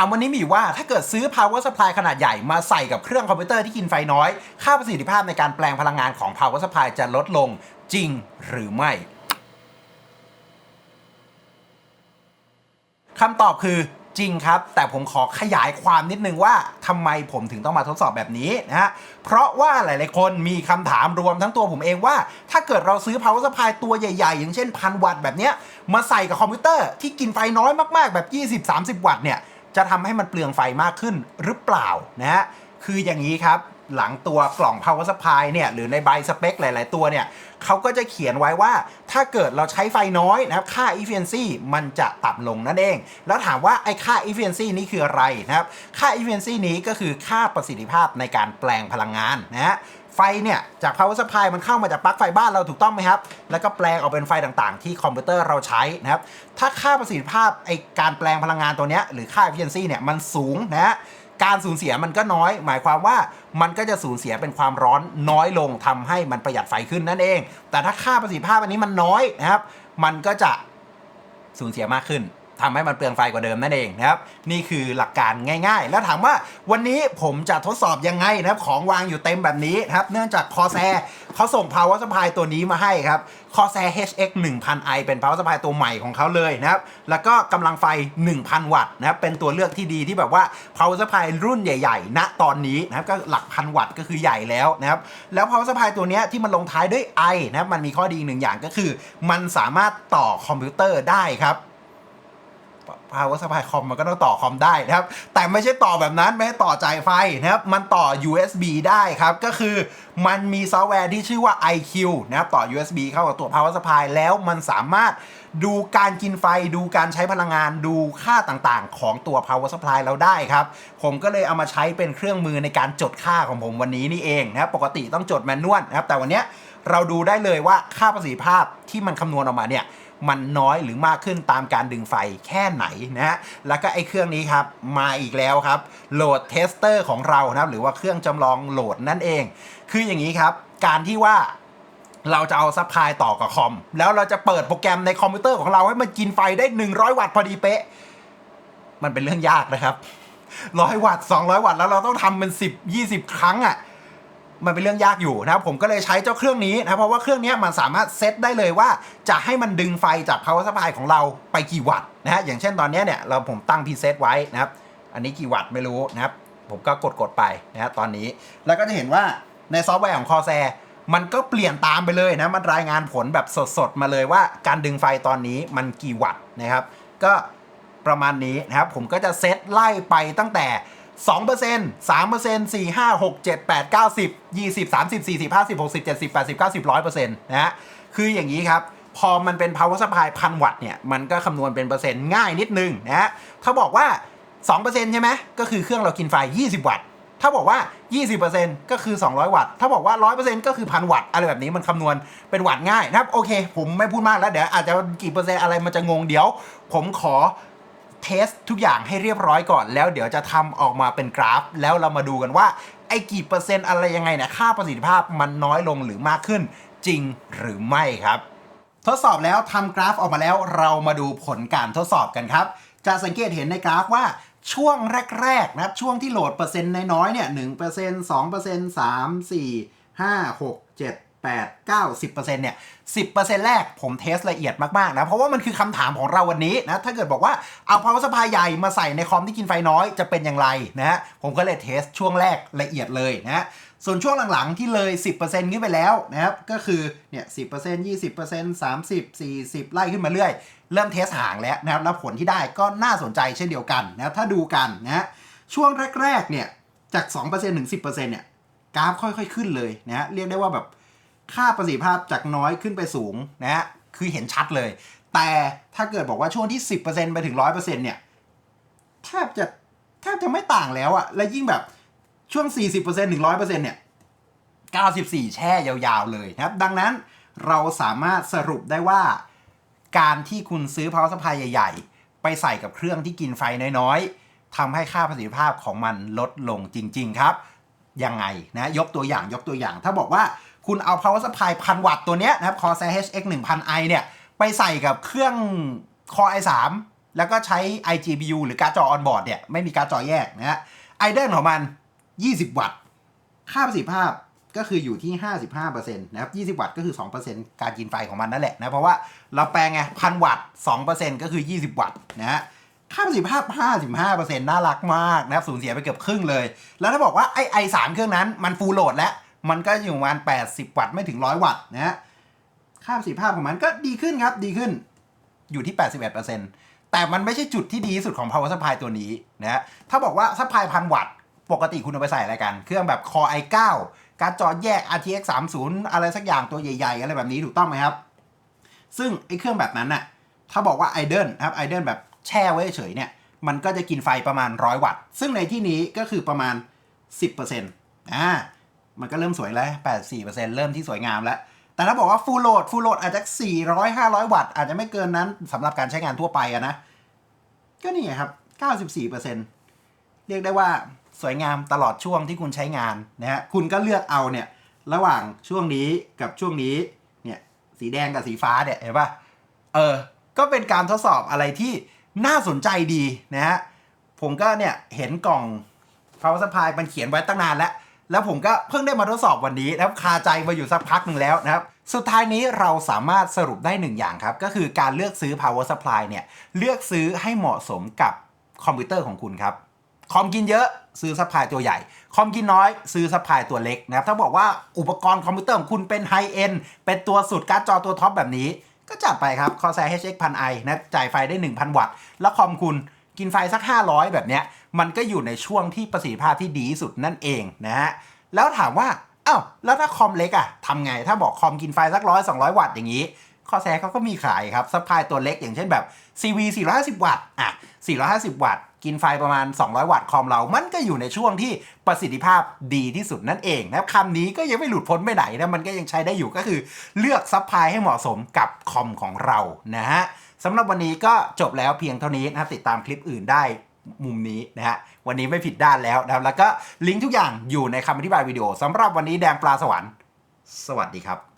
ามวันนี้มีอยู่ว่าถ้าเกิดซื้อ power supply ขนาดใหญ่มาใส่กับเครื่องคอมพิวเตอร์ที่กินไฟน้อย ค่าประสิทธิภาพในการแปลงพลังงานของ power supply จะลดลงจริงหรือไม่คำตอบคือจริงครับ แต่ผมขอขยายความนิดนึงว่าทำไมผมถึงต้องมาทดสอบแบบนี้นะฮะ เพราะว่าหลาย ๆ คนมีคำถามรวมทั้งตัวผมเองว่า ถ้าเกิดเราซื้อ power supply ตัวใหญ่ ๆ อย่างเช่นพันวัตต์แบบเนี้ย มาใส่กับคอมพิวเตอร์ที่กินไฟน้อยมาก ๆ แบบ 20-30 วัตต์เนี่ย จะทำให้มันเปลืองไฟมากขึ้นหรือเปล่านะฮะคืออย่างนี้ครับหลังตัวกล่อง power supply เนี่ยหรือในใบสเปคหลาย ๆ ตัวเนี่ยเขาก็จะเขียนไว้ว่าถ้าเกิดเราใช้ไฟน้อยนะครับค่า efficiency มันจะต่ำลงนั่นเอง แล้วถามว่าไอ้ค่า efficiency นี้คืออะไรนะครับ ค่า efficiency นี้ก็คือค่าประสิทธิภาพในการแปลงพลังงานนะฮะ ไฟเนี่ยจาก power supply มันเข้ามาจากปลั๊กไฟบ้านเราถูกต้องไหมครับ แล้วก็แปลงออกเป็นไฟต่างๆ ที่คอมพิวเตอร์เราใช้นะครับ ถ้าค่าประสิทธิภาพไอการแปลงพลังงานตัวเนี้ยหรือค่า efficiency เนี่ยมันสูงนะฮะการสูญเสียมันก็น้อย หมายความว่ามันก็จะสูญเสียเป็นความร้อนน้อยลงทำให้มันประหยัดไฟขึ้นนั่นเอง แต่ถ้าค่าประสิทธิภาพอันนี้มันน้อยนะครับ มันก็จะสูญเสียมากขึ้น ทำให้มันเปลืองไฟกว่าเดิมนั่นเองนะครับนี่คือหลักการง่ายๆ แล้วถามว่าวันนี้ผมจะทดสอบยังไงนะครับของวางอยู่เต็มแบบนี้นะครับเนื่องจากคอแซเขาส่ง power supply ตัวนี้มาให้ครับคอแซ HX 1000i เป็น power supply ตัวใหม่ของเขาเลยนะครับแล้วก็กำลังไฟ 1,000 วัตต์นะครับเป็นตัวเลือกที่ดีที่แบบว่า power supply รุ่นใหญ่ๆ ณตอนนี้นะครับก็หลักพันวัตต์ก็คือใหญ่แล้วนะครับแล้ว power supply ตัวนี้ที่มันลงท้ายด้วย i นะครับมันมีข้อดีอีกหนึ่งอย่างก็คือ มันสามารถต่อคอมพิวเตอร์ได้ครับ power supply คอมมันก็ต้องต่อคอมได้นะครับ แต่ไม่ใช่ต่อแบบนั้นไม่ให้ต่อจ่ายไฟนะครับ มันต่อ USB ได้ครับ ก็คือมันมีซอฟต์แวร์ที่ชื่อว่า iQ นะครับ ต่อ USB เข้ากับตัว power supply แล้วมันสามารถดูการกินไฟดูการใช้พลังงานดูค่าต่างๆ ของตัว power supply เราได้ครับ ผมก็เลยเอามาใช้เป็นเครื่องมือในการจดค่าของผมวันนี้นี่เองนะครับ ปกติต้องจดแมนนวลนะครับ แต่วันนี้เราดูได้เลยว่าค่าประสิทธิภาพที่มันคำนวณออกมาเนี่ย มันน้อยหรือมากขึ้นตามการดึงไฟแค่ไหนนะฮะแล้วก็ไอ้เครื่องนี้ครับมาอีกแล้วครับโหลดเทสเตอร์ของเรานะครับหรือว่าเครื่องจำลองโหลดนั่นเอง คืออย่างนี้ครับ การที่ว่าเราจะเอาซัพพลายต่อกับคอม แล้วเราจะเปิดโปรแกรมในคอมพิวเตอร์ของเราให้มันกินไฟได้ 100 วัตต์พอดีเป๊ะ มันเป็นเรื่องยากนะครับร้อยวัตต์ 200 วัตต์แล้วเราต้องทำเป็น10 20 ครั้งอะ่ะ มันเป็นเรื่องยากอยู่นะครับผมก็เลยใช้เจ้าเครื่องนี้นะเพราะว่าเครื่องนี้มันสามารถเซตได้เลยว่าจะให้มันดึงไฟจาก power supply ของเราไปกี่วัตต์นะฮะอย่างเช่นตอนนี้เนี่ยเราผมตั้งพีเซตไว้นะครับอันนี้กี่วัตต์ไม่รู้นะครับผมก็กดกดๆไปนะฮะตอนนี้ แล้วก็จะเห็นว่าในซอฟต์แวร์ของ Corsair มันก็เปลี่ยนตามไปเลยนะ มันรายงานผลแบบสดๆ มาเลยว่าการดึงไฟตอนนี้มันกี่วัตต์นะครับ ก็ประมาณนี้นะครับ ผมก็จะเซตไล่ไปตั้งแต่ 2% 3% 4 5 6 7 8 9 10 20 30 40 50 60 70 80 90 100%นะฮะคืออย่างนี้ครับพอมันเป็น power supply พันวัตต์เนี่ย มันก็คำนวณเป็นเปอร์เซ็นต์ง่ายนิดนึงนะฮะถ้าบอกว่า 2%ใช่ไหมก็คือเครื่องเรากินไฟ 20 วัตต์ ถ้าบอกว่า 20%ก็คือ 200 วัตต์ ถ้าบอกว่า 100%ก็คือพันวัตต์อะไรแบบนี้มันคำนวณเป็นวัตต์ง่ายนะครับ โอเค ผมไม่พูดมากแล้ว เดี๋ยวอาจจะกี่เปอร์เซ็นต์อะไรมันจะงงเดี๋ยว ผมขอ ทสทุกอย่างให้เรียบร้อยก่อน แล้วเดี๋ยวจะทำออกมาเป็นกราฟ แล้วเรามาดูกันว่าไอ้กี่เปอร์เซ็นต์อะไรยังไงเนี่ยค่าประสิทธิภาพมันน้อยลงหรือมากขึ้นจริงหรือไม่ครับ ทดสอบแล้วทำกราฟออกมาแล้วเรามาดูผลการทดสอบกันครับ จะสังเกตเห็นในกราฟว่าช่วงแรกๆนะครับช่วงที่โหลดเปอร์เซ็นต์น้อยๆเนี่ยหนึ่งเปอร์เซ็นต์สองเปอร์เซ็นต์สามสี่ห้าหกเจ็ด แปดเก้าสิบเปอร์เซ็นต์เนี่ยสิบเปอร์เซ็นต์แรกผมเทสละเอียดมากๆนะ เพราะว่ามันคือคำถามของเราวันนี้นะ ถ้าเกิดบอกว่าเอา power supply ใหญ่มาใส่ในคอมที่กินไฟน้อยจะเป็นอย่างไรนะฮะ ผมก็เลยเทสช่วงแรกละเอียดเลยนะฮะส่วนช่วงหลังๆที่เลย 10%ขึ้นไปแล้วนะครับ ก็คือเนี่ย 10% 20% 30 40 ไล่ขึ้นมาเรื่อย เริ่มเทสห่างแล้วนะครับ แล้วผลที่ได้ก็น่าสนใจเช่นเดียวกันนะ ถ้าดูกันนะฮะช่วงแรกๆเนี่ยจาก 2%ถึง 10%เนี่ยกราฟค่อยๆ ขึ้นเลยนะเรียกได้ว่าแบบ ค่าประสิทธิภาพจากน้อยขึ้นไปสูงนะฮะคือเห็นชัดเลย แต่ถ้าเกิดบอกว่าช่วงที่ 10%ไปถึง 100%เนี่ยแทบจะแทบจะไม่ต่างแล้วอะและยิ่งแบบช่วง 40%ถึง 100%เนี่ย 94 แช่ยาวๆเลยนะครับ ดังนั้นเราสามารถสรุปได้ว่า การที่คุณซื้อ power supply ใหญ่ ๆ ไปใส่กับเครื่องที่กินไฟน้อยๆทำให้ค่าประสิทธิภาพของมันลดลงจริง ๆ ครับ ยังไงนะ ยกตัวอย่างยกตัวอย่าง ถ้าบอกว่า คุณเอา power supply พันวัตต์ตัวเนี้ยนะครับ Corsair HX 1000i เนี่ย ไปใส่กับเครื่อง Core i3 แล้วก็ใช้ iGPU หรือการ์ดจอ on board เนี่ยไม่มีการ์ดจอแยกนะฮะไอเดนของมัน 20 วัตต์ ค่าประสิทธิภาพก็คืออยู่ที่ 55%นะครับ20 วัตต์ก็คือ 2%การกินไฟของมันนั่นแหละนะเพราะว่าเราแปลงไงพันวัตต์ 2%ก็คือ 20 วัตต์นะฮะค่าประสิทธิภาพ 55%น่ารักมากนะครับสูญเสียไปเกือบครึ่งเลย แล้วถ้าบอกว่าไอไอสามเครื่องนั้นมันฟูลโหลดแล้ว มันก็อยู่ประมาณ 80 วัตต์ไม่ถึง 100 วัตต์นะฮะค่าประสิทธิภาพของมันก็ดีขึ้นครับดีขึ้นอยู่ที่ 81%แต่มันไม่ใช่จุดที่ดีที่สุดของ power supply ตัวนี้นะฮะถ้าบอกว่า supply พันวัตต์ปกติคุณเอาไปใส่อะไรกัน เครื่องแบบ Core i9 การ์ดจอแยก RTX 30 อะไรสักอย่างตัวใหญ่ ๆ อะไรแบบนี้ถูกต้องไหมครับ ซึ่งไอ้เครื่องแบบนั้นน่ะถ้าบอกว่า i d e นะครับ i d e แบบแช่ไว้เฉยๆเนี่ยมันก็จะกินไฟประมาณ 100 วัตต์ ซึ่งในที่นี้ก็คือประมาณ 10%อ่า มันก็เริ่มสวยแล้ว84%เริ่มที่สวยงามแล้ว แต่ถ้าบอกว่า full load full load อาจจะ400 500วัตต์อาจจะไม่เกินนั้นสำหรับการใช้งานทั่วไปอะนะ ก็นี่ไงครับ94%เรียกได้ว่าสวยงามตลอดช่วงที่คุณใช้งานนะฮะคุณก็เลือกเอาเนี่ยระหว่างช่วงนี้กับช่วงนี้เนี่ยสีแดงกับสีฟ้าเนี่ยเห็นปะเออ ก็เป็นการทดสอบอะไรที่น่าสนใจดีนะฮะผมก็เนี่ยเห็นกล่อง power supply มันเขียนไว้ตั้งนานแล้ว แล้วผมก็เพิ่งได้มาทดสอบวันนี้แล้วคาใจมาอยู่สักพักหนึ่งแล้วนะครับ สุดท้ายนี้เราสามารถสรุปได้หนึ่งอย่างครับ ก็คือการเลือกซื้อ power supply เนี่ย เลือกซื้อให้เหมาะสมกับคอมพิวเตอร์ของคุณครับ คอมกินเยอะซื้อซัพพลายตัวใหญ่ คอมกินน้อย ซื้อซัพพลายตัวเล็กนะครับ ถ้าบอกว่าอุปกรณ์คอมพิวเตอร์ของคุณเป็นไฮเอ็นเป็นตัวสุดการ์ดจอตัวท็อปแบบนี้ ก็จัดไปครับ Corsair HX 1000 i นะจ่ายไฟได้ 1,000 วัตต์ แล้วคอมคุณ กินไฟสัก 500 แบบเนี้ยมันก็อยู่ในช่วงที่ประสิทธิภาพที่ดีที่สุดนั่นเองนะฮะแล้วถามว่าอ้าวแล้วถ้าคอมเล็กอะทำไงถ้าบอกคอมกินไฟสักร้อยสองร้อยวัตต์อย่างนี้ คอแซเขาก็มีขายครับซัพพลายตัวเล็กอย่างเช่นแบบ CV 450 วัตต์อะ450 วัตต์ กินไฟประมาณ 200 วัตต์คอมเรา มันก็อยู่ในช่วงที่ประสิทธิภาพดีที่สุดนั่นเองนะครับคำนี้ก็ยังไม่หลุดพ้นไปไหนนะมันก็ยังใช้ได้อยู่ก็คือเลือกซัพพลายให้เหมาะสมกับคอมของเรานะฮะสำหรับวันนี้ก็จบแล้วเพียงเท่านี้นะครับติดตามคลิปอื่นได้มุมนี้นะฮะวันนี้ไม่ผิดด้านแล้วนะครับแล้วก็ลิงก์ทุกอย่างอยู่ในคำอธิบายวิดีโอสำหรับวันนี้แดงปลาสวรรค์สวัสดีครับ